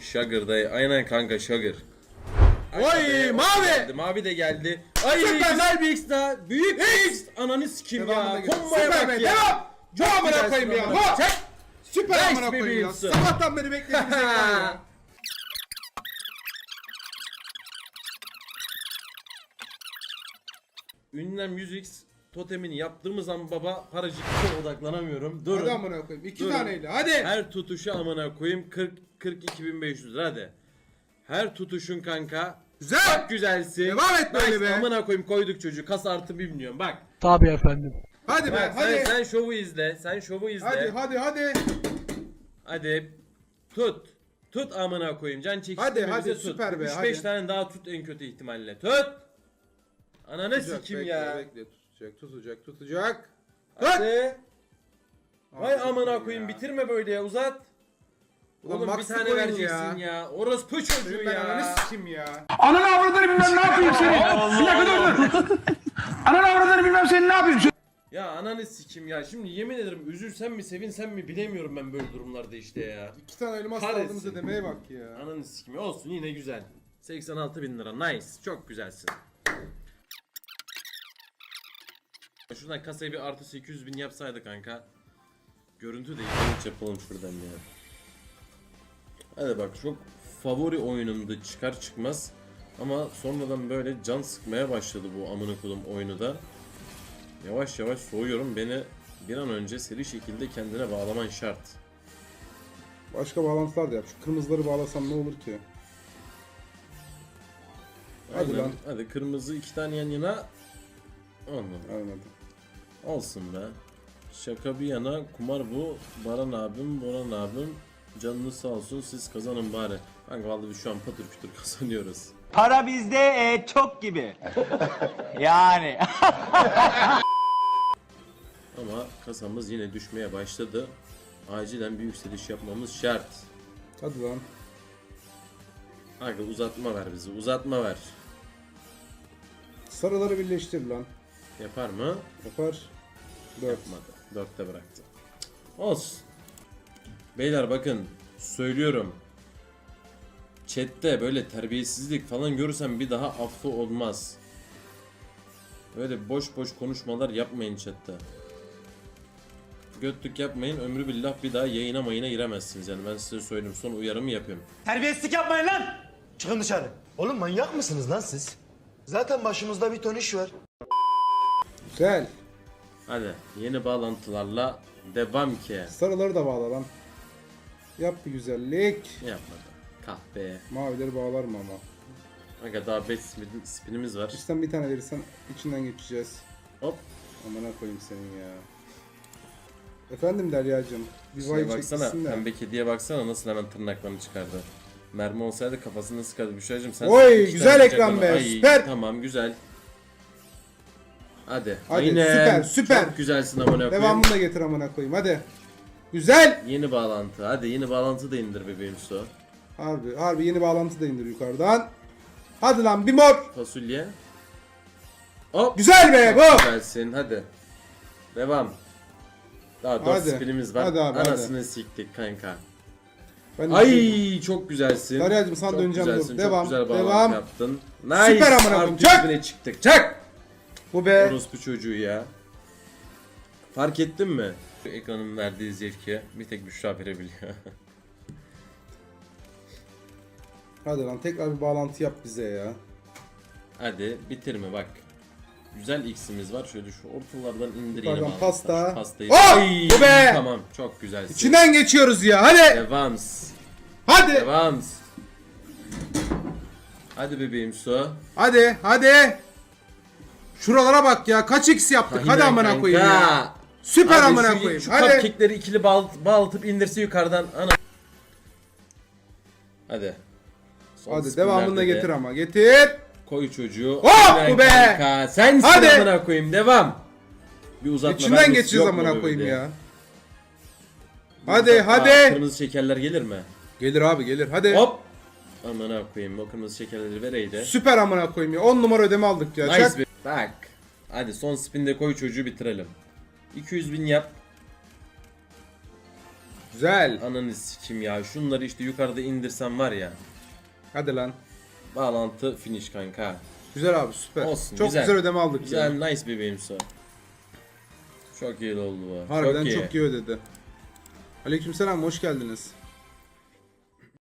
Sugar dayı. Aynen kanka Sugar. Ay, Oy, mavi. Geldi, mavi de geldi. Ay Süper. bir X daha. Büyük X. Ananı sikeyim Devamına ya. Süper bak ya. devam. Çok Amına koyayım ya. Bak. Çek. Süper amına koyayım ya. Sabahtan beri beklediğimiz ekran ya. Ünlem 100x totemini yaptığımız an baba paracıkta odaklanamıyorum. Durun. Hadi amına koyayım. İki Durun. taneyle hadi. Her tutuşu amına koyayım 40 42500 lira hadi. Her tutuşun kanka. Güzel. Çok güzelsin. Devam et böyle Nice, be. Amına koyayım koyduk çocuğu. Kas artı 1 milyon bak. Tabii efendim. Hadi be Bak, hadi. Sen, sen şovu izle. Sen şovu izle. Hadi hadi hadi. Hadi. Tut. Tut amına koyayım. Can çekiştirme Hadi, bize hadi, tut. süper be, 3-5 hadi. tane daha tut en kötü ihtimalle. Tut. Ananı Tutacak, sikim bekle, ya. Bekle tutacak tutacak tutacak. Hadi. Vay amına koyayım ya. bitirme böyle ya uzat. Ulan Oğlum bir Max'ı tane koyun vereceksin ya. Orospu çocuğu Senin ben ya. ananı sikim ya. Ananı avradını bilmem ne yapayım seni. Bir dakika dur dur. Ananı avradını bilmem seni ne yapayım. Ya ananı sikim ya. Şimdi yemin ederim üzülsem mi sevinsem mi bilemiyorum ben böyle durumlarda işte ya. İki tane elmas Kahretsin. aldığımızda demeye bak ya. Ananı sikim ya. olsun yine güzel. 86 bin lira nice. Çok güzelsin. Şuradan kasaya bir artı 800 bin yapsaydı kanka. Görüntü de ilginç yapalım şuradan ya. Hadi bak çok favori oyunumdu çıkar çıkmaz. Ama sonradan böyle can sıkmaya başladı bu amına kodum oyunu da. Yavaş yavaş soğuyorum. Beni bir an önce seri şekilde kendine bağlaman şart. Başka bağlantılar da yap. Şu kırmızıları bağlasam ne olur ki? Hadi Aynen. lan. Hadi kırmızı iki tane yan yana. Anladım. Anladım. Olsun be. Şaka bir yana kumar bu. Baran abim, Boran abim. Canınız sağ olsun siz kazanın bari. Kanka vallahi şu an patır kütür kazanıyoruz. Para bizde e, çok gibi. yani. Ama kasamız yine düşmeye başladı. Acilen bir yükseliş yapmamız şart. Hadi lan. Kanka uzatma ver bizi uzatma ver. Sarıları birleştir lan. Yapar mı? Yapar. Dört. Yapmadı. Dörtte bıraktı. Olsun. Beyler bakın söylüyorum. Chat'te böyle terbiyesizlik falan görürsem bir daha affı olmaz. Böyle boş boş konuşmalar yapmayın chat'te. Götlük yapmayın ömrü billah bir daha yayına mayına giremezsiniz yani ben size söyleyeyim son uyarımı yapayım. Terbiyesizlik yapmayın lan. Çıkın dışarı. Oğlum manyak mısınız lan siz? Zaten başımızda bir ton iş var. Güzel. Hadi yeni bağlantılarla devam ki. Sarıları da bağla lan. Yap bir güzellik. Yapmadı. Kahpe. Mavileri bağlar mı ama? Kanka daha 5 spin- spinimiz var. İşten bir tane verirsen içinden geçeceğiz. Hop. Amına koyayım senin ya. Efendim Derya'cığım. Bir vay baksana, çekmişsin de. pembe kediye baksana nasıl hemen tırnaklarını çıkardı. Mermi olsaydı kafasını sıkardı Büşra'cığım sen... Oy, iki güzel tane ekran be, Ay, süper. Tamam güzel. Hadi. Hadi, Aynen. süper, süper. Çok güzelsin amına koyayım. Devamını da getir amına koyayım hadi. Güzel. Yeni bağlantı. Hadi yeni bağlantı da indir bebeğim su. Harbi, harbi yeni bağlantı da indir yukarıdan. Hadi lan bir mor. Fasulye. Hop. Güzel be bu. Güzelsin hadi. Devam. Daha 4 Hadi. spinimiz var. Hadi abi, Anasını siktik kanka. Ben de- Ay çok güzelsin. Derya'cığım, sana Çok döneceğim, dur. güzelsin, Devam, Çok güzel bağlantı devam. yaptın. Nice. Süper amına koyayım, Artı çak! üstüne çıktık. Çak! Bu be. Orospu çocuğu ya. Fark ettin mi? Ekranın verdiği zevki bir tek Büşra verebiliyor. Hadi lan tekrar bir bağlantı yap bize ya. Hadi bitirme bak. Güzel x'imiz var. Şöyle şu ortalardan indir Yukarıdan yine pasta. Pastayı. Oh! Ay, Bu be! Tamam çok güzelsin. İçinden geçiyoruz ya hadi. Devams. Hadi. Devams. Hadi bebeğim su. Hadi hadi. Şuralara bak ya kaç x yaptık hadi amına koyayım ya. Süper Hadi amına şu, koyayım. Şu Hadi. cupcake'leri ikili bağ, bağlatıp indirse yukarıdan. Ana. Hadi. Son Hadi spinlerde devamını da de getir ama getir. Koy çocuğu. Hop, Aynen bu be! Kanka. Sensin Hadi! amına koyayım. Devam. Bir uzatma İçinden vermesi geçeceğiz yok mu amına koyayım ya. Bir Hadi uzatma, hadi. Kırmızı şekerler gelir mi? Gelir abi gelir hadi. Hop. Amına koyayım. O kırmızı şekerleri vereydi. Süper amına koyayım ya. 10 numara ödeme aldık ya. Nice Çak. be. Bak. Hadi son spinde koy çocuğu bitirelim. 200 bin yap. Güzel. Ananı sikim ya. Şunları işte yukarıda indirsem var ya. Hadi lan. Bağlantı finish kanka. Güzel abi süper. Olsun, çok güzel. güzel, ödeme aldık Güzel ya. nice bebeğimsi. Çok iyi oldu bu. Harbiden çok iyi. çok iyi ödedi. Aleykümselam hoş geldiniz.